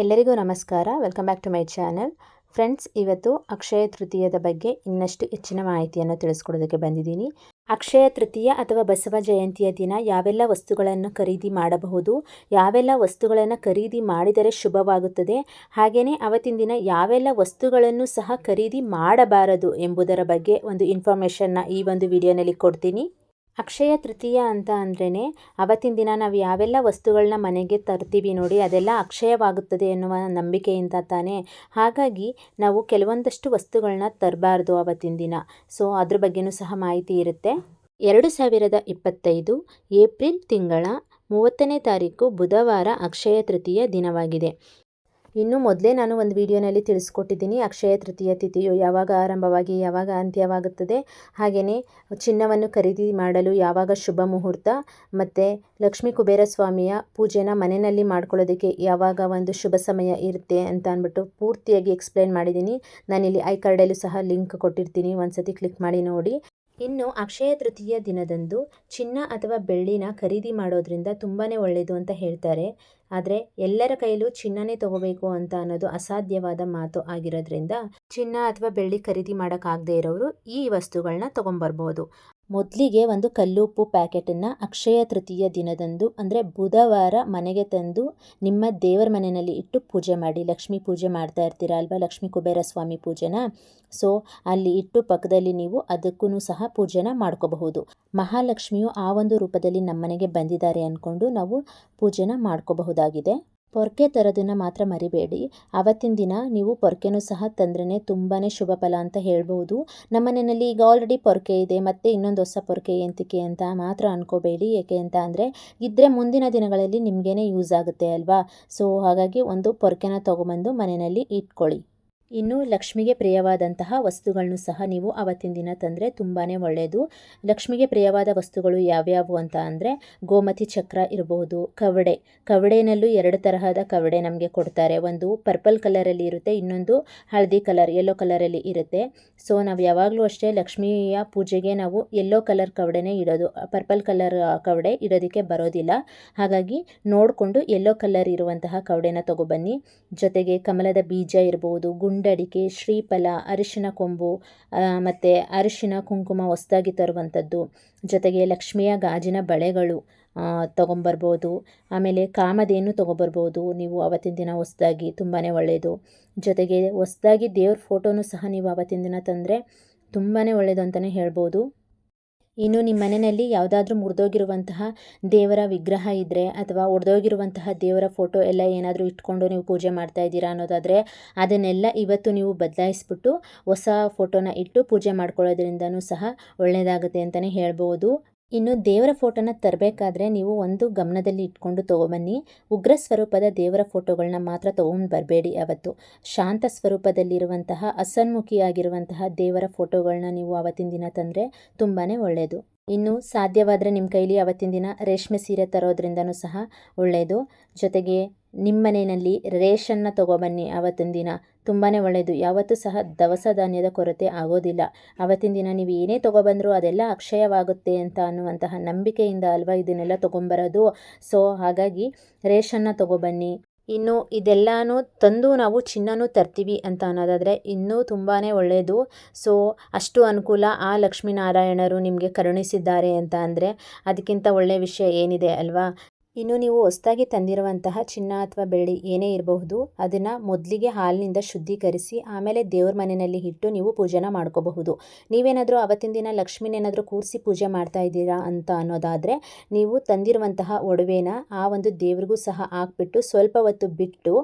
ಎಲ್ಲರಿಗೂ ನಮಸ್ಕಾರ. Welcome back to my channel friends ಇವತ್ತು ಅಕ್ಷಯ ತೃತೀಯದ ಬಗ್ಗೆ ಇನ್ನಷ್ಟು ಹೆಚ್ಚಿನ ಮಾಹಿತಿಯನ್ನು ತಿಳಿಸ್ಕೊಡೋದಕ್ಕೆ ಬಂದಿದ್ದೀನಿ. ಅಕ್ಷಯ ತೃತೀಯ ಅಥವಾ ಬಸವ ಜಯಂತಿಯ ದಿನ ಯಾವೆಲ್ಲ ವಸ್ತುಗಳನ್ನು ಖರೀದಿ ಮಾಡಬಹುದು, ಯಾವೆಲ್ಲ ವಸ್ತುಗಳನ್ನು ಖರೀದಿ ಮಾಡಿದರೆ ಶುಭವಾಗುತ್ತದೆ ಹಾಗೆಯೇ ಅವತ್ತಿನ ದಿನ ಯಾವೆಲ್ಲ ವಸ್ತುಗಳನ್ನು ಸಹ ಖರೀದಿ ಮಾಡಬಾರದು ಎಂಬುದರ ಬಗ್ಗೆ ಒಂದು ಇನ್ಫಾರ್ಮೇಷನ್ನ ಈ ಒಂದು ವಿಡಿಯೋನಲ್ಲಿ ಕೊಡ್ತೀನಿ. ಅಕ್ಷಯ ತೃತೀಯ ಅಂತ ಅಂದ್ರೇ ಅವತ್ತಿನ ದಿನ ನಾವು ಯಾವೆಲ್ಲ ವಸ್ತುಗಳನ್ನ ಮನೆಗೆ ತರ್ತೀವಿ ನೋಡಿ ಅದೆಲ್ಲ ಅಕ್ಷಯವಾಗುತ್ತದೆ ಎನ್ನುವ ನಂಬಿಕೆಯಿಂದ ತಾನೇ. ಹಾಗಾಗಿ ನಾವು ಕೆಲವೊಂದಷ್ಟು ವಸ್ತುಗಳನ್ನ ತರಬಾರ್ದು ಅವತ್ತಿನ ದಿನ. ಸೊ, ಅದ್ರ ಬಗ್ಗೆನೂ ಸಹ ಮಾಹಿತಿ ಇರುತ್ತೆ. ಎರಡು ಸಾವಿರದ ಇಪ್ಪತ್ತೈದು ಏಪ್ರಿಲ್ ತಿಂಗಳ ಮೂವತ್ತನೇ ತಾರೀಕು ಬುಧವಾರ ಅಕ್ಷಯ ತೃತೀಯ ದಿನವಾಗಿದೆ. ಇನ್ನು ಮೊದಲೇ ನಾನು ಒಂದು ವಿಡಿಯೋನಲ್ಲಿ ತಿಳಿಸ್ಕೊಟ್ಟಿದ್ದೀನಿ. ಅಕ್ಷಯ ತೃತೀಯ ತಿಥಿಯು ಯಾವಾಗ ಆರಂಭವಾಗಿ, ಯಾವಾಗ ಅಂತ್ಯವಾಗುತ್ತದೆ. ಹಾಗೆಯೇ ಚಿನ್ನವನ್ನು ಖರೀದಿ ಮಾಡಲು ಯಾವಾಗ ಶುಭ ಮುಹೂರ್ತ, ಮತ್ತು ಲಕ್ಷ್ಮೀ ಕುಬೇರ ಸ್ವಾಮಿಯ ಪೂಜೆನ ಮನೆಯಲ್ಲಿ ಮಾಡ್ಕೊಳ್ಳೋದಕ್ಕೆ ಯಾವಾಗ ಒಂದು ಶುಭ ಸಮಯ ಇರುತ್ತೆ ಅಂತ ಅಂದ್ಬಿಟ್ಟು ಪೂರ್ತಿಯಾಗಿ ಎಕ್ಸ್ಪ್ಲೇನ್ ಮಾಡಿದ್ದೀನಿ. ನಾನಿಲ್ಲಿ ಐ ಕಾರ್ಡಲ್ಲೂ ಸಹ ಲಿಂಕ್ ಕೊಟ್ಟಿರ್ತೀನಿ. ಒಂದ್ಸತಿ ಕ್ಲಿಕ್ ಮಾಡಿ ನೋಡಿ. ಇನ್ನು ಅಕ್ಷಯ ತೃತೀಯ ದಿನದಂದು ಚಿನ್ನ ಅಥವಾ ಬೆಳ್ಳಿನ ಖರೀದಿ ಮಾಡೋದ್ರಿಂದ ತುಂಬಾ ಒಳ್ಳೆಯದು ಅಂತ ಹೇಳ್ತಾರೆ. ಆದರೆ ಎಲ್ಲರ ಕೈಲೂ ಚಿನ್ನನೇ ತಗೋಬೇಕು ಅಂತ ಅನ್ನೋದು ಅಸಾಧ್ಯವಾದ ಮಾತು ಆಗಿರೋದ್ರಿಂದ ಚಿನ್ನ ಅಥವಾ ಬೆಳ್ಳಿ ಖರೀದಿ ಮಾಡೋಕ್ಕಾಗದೇ ಇರೋರು ಈ ವಸ್ತುಗಳನ್ನ ತೊಗೊಂಬರ್ಬೋದು. ಮೊದಲಿಗೆ ಒಂದು ಕಲ್ಲುಪ್ಪು ಪ್ಯಾಕೆಟನ್ನು ಅಕ್ಷಯ ತೃತೀಯ ದಿನದಂದು, ಅಂದರೆ ಬುಧವಾರ ಮನೆಗೆ ತಂದು ನಿಮ್ಮ ದೇವರ ಮನೆಯಲ್ಲಿ ಇಟ್ಟು ಪೂಜೆ ಮಾಡಿ. ಲಕ್ಷ್ಮೀ ಪೂಜೆ ಮಾಡ್ತಾ ಇರ್ತೀರ ಅಲ್ವಾ? ಲಕ್ಷ್ಮೀ ಕುಬೇರ ಸ್ವಾಮಿ ಪೂಜೆನ? ಸೊ ಅಲ್ಲಿ ಇಟ್ಟು ಪಕ್ಕದಲ್ಲಿ ನೀವು ಅದಕ್ಕೂ ಸಹ ಪೂಜೆನ ಮಾಡ್ಕೋಬಹುದು. ಮಹಾಲಕ್ಷ್ಮಿಯು ಆ ಒಂದು ರೂಪದಲ್ಲಿ ನಮ್ಮನೆಗೆ ಬಂದಿದ್ದಾರೆ ಅಂದ್ಕೊಂಡು ನಾವು ಪೂಜೆನ ಮಾಡ್ಕೋಬಹುದಾಗಿದೆ. ಪೊರ್ಕೆ ತರೋದನ್ನು ಮಾತ್ರ ಮರಿಬೇಡಿ. ಆವತ್ತಿನ ದಿನ ನೀವು ಪೊರ್ಕೆನೂ ಸಹ ತಂದ್ರೇ ತುಂಬಾ ಶುಭ ಫಲ ಅಂತ ಹೇಳ್ಬೋದು. ನಮ್ಮ ಮನೆಯಲ್ಲಿ ಈಗ ಆಲ್ರೆಡಿ ಪೊರ್ಕೆ ಇದೆ, ಮತ್ತು ಇನ್ನೊಂದು ಹೊಸ ಪೊರ್ಕೆ ಎಂತಿಕೆ ಅಂತ ಮಾತ್ರ ಅನ್ಕೋಬೇಡಿ. ಏಕೆ ಅಂತ ಅಂದರೆ ಇದ್ದರೆ ಮುಂದಿನ ದಿನಗಳಲ್ಲಿ ನಿಮಗೇನೆ ಯೂಸ್ ಆಗುತ್ತೆ ಅಲ್ವಾ? ಸೊ ಹಾಗಾಗಿ ಒಂದು ಪೊರ್ಕೆನ ತೊಗೊಂಬಂದು ಮನೆಯಲ್ಲಿ ಇಟ್ಕೊಳ್ಳಿ. ಇನ್ನು ಲಕ್ಷ್ಮಿಗೆ ಪ್ರಿಯವಾದಂತಹ ವಸ್ತುಗಳನ್ನು ಸಹ ನೀವು ಅವತ್ತಿನ ದಿನ ತಂದರೆ ತುಂಬಾ ಒಳ್ಳೆಯದು ಲಕ್ಷ್ಮಿಗೆ ಪ್ರಿಯವಾದ ವಸ್ತುಗಳು ಯಾವ್ಯಾವು ಅಂತ ಅಂದರೆ ಗೋಮತಿ ಚಕ್ರ ಇರಬಹುದು ಕವಡೆ. ಕವಡೆನಲ್ಲೂ ಎರಡು ತರಹದ ಕವಡೆ ನಮಗೆ ಕೊಡ್ತಾರೆ. ಒಂದು ಪರ್ಪಲ್ ಕಲರಲ್ಲಿ ಇರುತ್ತೆ, ಇನ್ನೊಂದು ಹಳದಿ ಕಲರ್ ಯೆಲ್ಲೋ ಕಲರಲ್ಲಿ ಇರುತ್ತೆ. ಸೊ ನಾವು ಯಾವಾಗಲೂ ಅಷ್ಟೇ ಲಕ್ಷ್ಮಿಯ ಪೂಜೆಗೆ ನಾವು ಯೆಲ್ಲೋ ಕಲರ್ ಕವಡೆನೇ ಇಡೋದು. ಪರ್ಪಲ್ ಕಲರ್ ಕವಡೆ ಇಡೋದಕ್ಕೆ ಬರೋದಿಲ್ಲ. ಹಾಗಾಗಿ ನೋಡಿಕೊಂಡು ಯೆಲ್ಲೋ ಕಲರ್ ಇರುವಂತಹ ಕವಡೆನ ತಗೊಬನ್ನಿ. ಜೊತೆಗೆ ಕಮಲದ ಬೀಜ ಇರ್ಬೋದು ಗುಂಡಡಿಕೆ, ಶ್ರೀಫಲ, ಅರಿಶಿನ ಕೊಂಬು ಮತ್ತು ಅರಿಶಿನ ಕುಂಕುಮ ಹೊಸ್ದಾಗಿ ತರುವಂಥದ್ದು. ಜೊತೆಗೆ ಲಕ್ಷ್ಮಿಯ ಗಾಜಿನ ಬಳೆಗಳು ತೊಗೊಂಬರ್ಬೋದು. ಆಮೇಲೆ ಕಾಮಧೇನು ತೊಗೊಬರ್ಬೋದು. ನೀವು ಅವತ್ತಿನ ದಿನ ಹೊಸ್ದಾಗಿ ತುಂಬಾ ಒಳ್ಳೆಯದು ಜೊತೆಗೆ ಹೊಸ್ದಾಗಿ ದೇವ್ರ ಫೋಟೋನು ಸಹ ನೀವು ಅವತ್ತಿನ ದಿನ ತಂದರೆ ತುಂಬಾ ಒಳ್ಳೆಯದು ಅಂತಲೇ ಹೇಳ್ಬೋದು. ಇನ್ನು ನಿಮ್ಮ ಮನೆಯಲ್ಲಿ ಯಾವುದಾದ್ರೂ ಮುರಿದೋಗಿರುವಂತಹ ದೇವರ ವಿಗ್ರಹ ಇದ್ದರೆ ಅಥವಾ ಒಡೆದೋಗಿರುವಂತಹ ದೇವರ ಫೋಟೋ ಎಲ್ಲ ಏನಾದರೂ ಇಟ್ಕೊಂಡು ನೀವು ಪೂಜೆ ಮಾಡ್ತಾ ಇದ್ದೀರಾ ಅನ್ನೋದಾದರೆ ಅದನ್ನೆಲ್ಲ ಇವತ್ತು ನೀವು ಬದಲಾಯಿಸ್ಬಿಟ್ಟು ಹೊಸ ಫೋಟೋನ ಇಟ್ಟು ಪೂಜೆ ಮಾಡ್ಕೊಳ್ಳೋದ್ರಿಂದನೂ ಸಹ ಒಳ್ಳೆಯದಾಗುತ್ತೆ ಅಂತಲೇ ಹೇಳ್ಬೋದು. ಇನ್ನು ದೇವರ ಫೋಟೋನ ತರಬೇಕಾದ್ರೆ ನೀವು ಒಂದು ಗಮನದಲ್ಲಿ ಇಟ್ಕೊಂಡು ತೊಗೊಬನ್ನಿ. ಉಗ್ರ ಸ್ವರೂಪದ ದೇವರ ಫೋಟೋಗಳನ್ನ ಮಾತ್ರ ತೊಗೊಂಡು ಬರಬೇಡಿ ಅವತ್ತು ಶಾಂತ ಸ್ವರೂಪದಲ್ಲಿರುವಂತಹ, ಅಸನ್ಮುಖಿಯಾಗಿರುವಂತಹ ದೇವರ ಫೋಟೋಗಳನ್ನ ನೀವು ಅವತ್ತಿನ ದಿನ ತಂದರೆ ತುಂಬಾ ಒಳ್ಳೆಯದು ಇನ್ನು ಸಾಧ್ಯವಾದರೆ ನಿಮ್ಮ ಕೈಲಿ ಅವತ್ತಿನ ದಿನ ರೇಷ್ಮೆ ಸೀರೆ ತರೋದ್ರಿಂದನೂ ಸಹ ಒಳ್ಳೆಯದು ಜೊತೆಗೆ ನಿಮ್ಮ ಮನೆಯಲ್ಲಿ ರೇಷನ್ನ ತೊಗೊಬನ್ನಿ. ಅವತ್ತಿನ ದಿನ ತುಂಬಾ ಒಳ್ಳೆಯದು ಯಾವತ್ತೂ ಸಹ ದವಸ ಧಾನ್ಯದ ಕೊರತೆ ಆಗೋದಿಲ್ಲ. ಅವತ್ತಿನ ದಿನ ನೀವು ಏನೇ ತೊಗೊಬಂದರೂ ಅದೆಲ್ಲ ಅಕ್ಷಯವಾಗುತ್ತೆ ಅಂತ ಅನ್ನುವಂತಹ ನಂಬಿಕೆಯಿಂದ ಅಲ್ವಾ ಇದನ್ನೆಲ್ಲ ತೊಗೊಂಬರೋದು? ಸೊ ಹಾಗಾಗಿ ರೇಷನ್ನ ತೊಗೊಬನ್ನಿ. ಇನ್ನು ಇದೆಲ್ಲನೂ ತಂದು ನಾವು ಚಿನ್ನನೂ ತರ್ತೀವಿ ಅಂತ ಅನ್ನೋದಾದರೆ ಇನ್ನೂ ತುಂಬಾ ಒಳ್ಳೆಯದು ಸೊ ಅಷ್ಟು ಅನುಕೂಲ ಆ ಲಕ್ಷ್ಮೀನಾರಾಯಣರು ನಿಮಗೆ ಕರುಣಿಸಿದ್ದಾರೆ ಅಂತ ಅಂದರೆ ಅದಕ್ಕಿಂತ ಒಳ್ಳೆಯ ವಿಷಯ ಏನಿದೆ ಅಲ್ವಾ? ಇನ್ನು ನೀವು ಹೊಸದಾಗಿ ತಂದಿರುವಂತಹ ಚಿನ್ನ ಅಥವಾ ಬೆಳ್ಳಿ ಏನೇ ಇರಬಹುದು, ಅದನ್ನು ಮೊದಲಿಗೆ ಹಾಲಿನಿಂದ ಶುದ್ಧೀಕರಿಸಿ ಆಮೇಲೆ ದೇವ್ರ ಮನೆಯಲ್ಲಿ ಇಟ್ಟು ನೀವು ಪೂಜೆನ ಮಾಡ್ಕೋಬಹುದು. ನೀವೇನಾದರೂ ಅವತ್ತಿನ ದಿನ ಲಕ್ಷ್ಮೀನೇನಾದರೂ ಕೂರಿಸಿ ಪೂಜೆ ಮಾಡ್ತಾ ಇದ್ದೀರಾ ಅಂತ ಅನ್ನೋದಾದರೆ, ನೀವು ತಂದಿರುವಂತಹ ಒಡವೆನ ಆ ಒಂದು ದೇವ್ರಿಗೂ ಸಹ ಹಾಕ್ಬಿಟ್ಟು ಸ್ವಲ್ಪ ಹೊತ್ತು ಬಿಟ್ಟು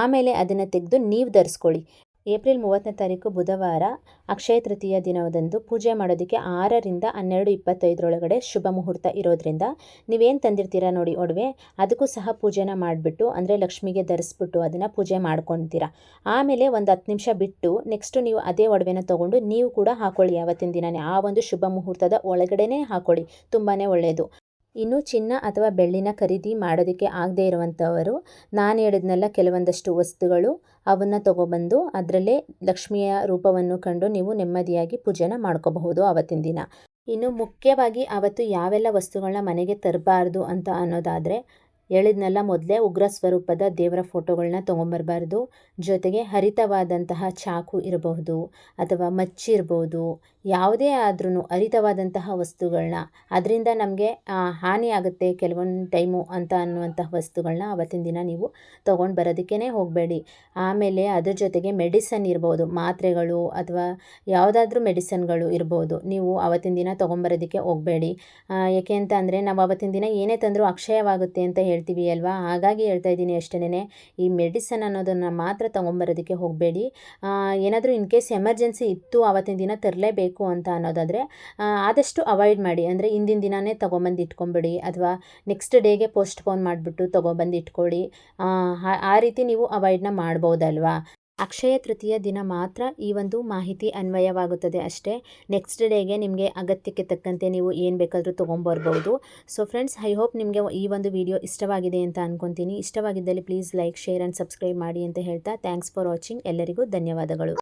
ಆಮೇಲೆ ಅದನ್ನು ತೆಗೆದು ನೀವು ಧರಿಸ್ಕೊಳ್ಳಿ. ಏಪ್ರಿಲ್ ಮೂವತ್ತನೇ ತಾರೀಕು ಬುಧವಾರ ಅಕ್ಷಯ ತೃತೀಯ ದಿನದಂದು ಪೂಜೆ ಮಾಡೋದಕ್ಕೆ ಆರರಿಂದ ಹನ್ನೆರಡು ಇಪ್ಪತ್ತೈದರೊಳಗಡೆ ಶುಭ ಮುಹೂರ್ತ ಇರೋದ್ರಿಂದ ನೀವೇನು ತಂದಿರ್ತೀರಾ ನೋಡಿ ಒಡವೆ, ಅದಕ್ಕೂ ಸಹ ಪೂಜೆನ ಮಾಡಿಬಿಟ್ಟು, ಅಂದರೆ ಲಕ್ಷ್ಮಿಗೆ ಧರಿಸ್ಬಿಟ್ಟು ಅದನ್ನು ಪೂಜೆ ಮಾಡ್ಕೊತೀರಾ. ಆಮೇಲೆ ಒಂದು ಹತ್ತು ನಿಮಿಷ ಬಿಟ್ಟು ನೆಕ್ಸ್ಟು ನೀವು ಅದೇ ಒಡವೆನ ತೊಗೊಂಡು ನೀವು ಕೂಡ ಹಾಕೊಳ್ಳಿ ಯಾವತ್ತಿನ ದಿನನೇ ಆ ಒಂದು ಶುಭ ಮುಹೂರ್ತದ ಒಳಗಡೆನೇ ಹಾಕೊಳ್ಳಿ ತುಂಬಾ ಒಳ್ಳೆಯದು ಇನ್ನು ಚಿನ್ನ ಅಥವಾ ಬೆಳ್ಳಿನ ಖರೀದಿ ಮಾಡೋದಕ್ಕೆ ಆಗದೇ ಇರುವಂಥವರು, ನಾನು ಹೇಳಿದ್ನೆಲ್ಲ ಕೆಲವೊಂದಷ್ಟು ವಸ್ತುಗಳು, ಅವನ್ನು ತಗೊಬಂದು ಅದರಲ್ಲೇ ಲಕ್ಷ್ಮಿಯ ರೂಪವನ್ನು ಕಂಡು ನೀವು ನೆಮ್ಮದಿಯಾಗಿ ಪೂಜೆನ ಮಾಡ್ಕೋಬಹುದು ಆವತ್ತಿನ ದಿನ. ಇನ್ನು ಮುಖ್ಯವಾಗಿ ಅವತ್ತು ಯಾವೆಲ್ಲ ವಸ್ತುಗಳನ್ನ ಮನೆಗೆ ತರಬಾರ್ದು ಅಂತ ಅನ್ನೋದಾದರೆ ಹೇಳಿದ್ನಲ್ಲ ಮೊದಲೇ ಉಗ್ರ ಸ್ವರೂಪದ ದೇವರ ಫೋಟೋಗಳನ್ನ ತೊಗೊಂಬರಬಾರ್ದು. ಜೊತೆಗೆ ಹರಿತವಾದಂತಹ ಚಾಕು ಇರಬಹುದು ಅಥವಾ ಮಚ್ಚಿ ಇರಬಹುದು. ಯಾವುದೇ ಆದ್ರೂ ಹರಿತವಾದಂತಹ ವಸ್ತುಗಳನ್ನ ಅದರಿಂದ ನಮಗೆ ಹಾನಿ ಆಗುತ್ತೆ ಕೆಲವೊಂದು ಟೈಮು ಅಂತ ಅನ್ನುವಂತಹ ವಸ್ತುಗಳನ್ನ ಆವತ್ತಿನ ದಿನ ನೀವು ತೊಗೊಂಡು ಬರೋದಕ್ಕೇ ಹೋಗಬೇಡಿ. ಆಮೇಲೆ ಅದ್ರ ಜೊತೆಗೆ ಮೆಡಿಸನ್ ಇರ್ಬೋದು, ಮಾತ್ರೆಗಳು ಅಥವಾ ಯಾವುದಾದ್ರೂ ಮೆಡಿಸನ್ಗಳು ಇರ್ಬೋದು. ನೀವು ಆವತ್ತಿನ ದಿನ ತೊಗೊಂಬರೋದಕ್ಕೆ ಹೋಗಬೇಡಿ. ಯಾಕೆ ಅಂತ ಅಂದರೆ ನಾವು ಆವತ್ತಿನ ದಿನ ಏನೇ ತಂದರೂ ಅಕ್ಷಯವಾಗುತ್ತೆ ಅಂತ ಹೇಳ್ತೀವಿ ಅಲ್ವಾ? ಹಾಗಾಗಿ ಹೇಳ್ತಾ ಇದ್ದೀನಿ ಅಷ್ಟೇನೆ ಈ ಮೆಡಿಸನ್ ಅನ್ನೋದನ್ನು ಮಾತ್ರ ತೊಗೊಂಬರೋದಕ್ಕೆ ಹೋಗಬೇಡಿ. ಏನಾದರೂ ಇನ್ ಕೇಸ್ ಎಮರ್ಜೆನ್ಸಿ ಇತ್ತು ಆವತ್ತಿನ ದಿನ ತರಲೇಬೇಕು ಅಂತ ಅನ್ನೋದಾದರೆ ಆದಷ್ಟು ಅವಾಯ್ಡ್ ಮಾಡಿ. ಅಂದರೆ ಹಿಂದಿನ ದಿನವೇ ತೊಗೊಂಬಂದು ಇಟ್ಕೊಂಬಿಡಿ. ಅಥವಾ ನೆಕ್ಸ್ಟ್ ಡೇಗೆ ಪೋಸ್ಟ್ಪೋನ್ ಮಾಡಿಬಿಟ್ಟು ತೊಗೊಬಂದು ಇಟ್ಕೊಳ್ಳಿ. ಆ ರೀತಿ ನೀವು ಅವಾಯ್ಡ್ನ ಮಾಡ್ಬೋದಲ್ವಾ? ಅಕ್ಷಯ ತೃತೀಯ ದಿನ ಮಾತ್ರ ಈ ಒಂದು ಮಾಹಿತಿ ಅನ್ವಯವಾಗುತ್ತದೆ ಅಷ್ಟೇ. ನೆಕ್ಸ್ಟ್ ಡೇಗೆ ನಿಮಗೆ ಅಗತ್ಯಕ್ಕೆ ತಕ್ಕಂತೆ ನೀವು ಏನು ಬೇಕಾದರೂ ತೊಗೊಂಬರ್ಬೋದು. ಸೊ ಫ್ರೆಂಡ್ಸ್ ಐ ಹೋಪ್ ನಿಮಗೆ ಈ ಒಂದು ವಿಡಿಯೋ ಇಷ್ಟವಾಗಿದೆ ಅಂತ ಅನ್ಕೊತೀನಿ. ಇಷ್ಟವಾಗಿದ್ದಲ್ಲಿ please like share and subscribe ಮಾಡಿ ಅಂತ ಹೇಳ್ತಾ ಥ್ಯಾಂಕ್ಸ್ ಫಾರ್ ವಾಚಿಂಗ್ ಎಲ್ಲರಿಗೂ ಧನ್ಯವಾದಗಳು.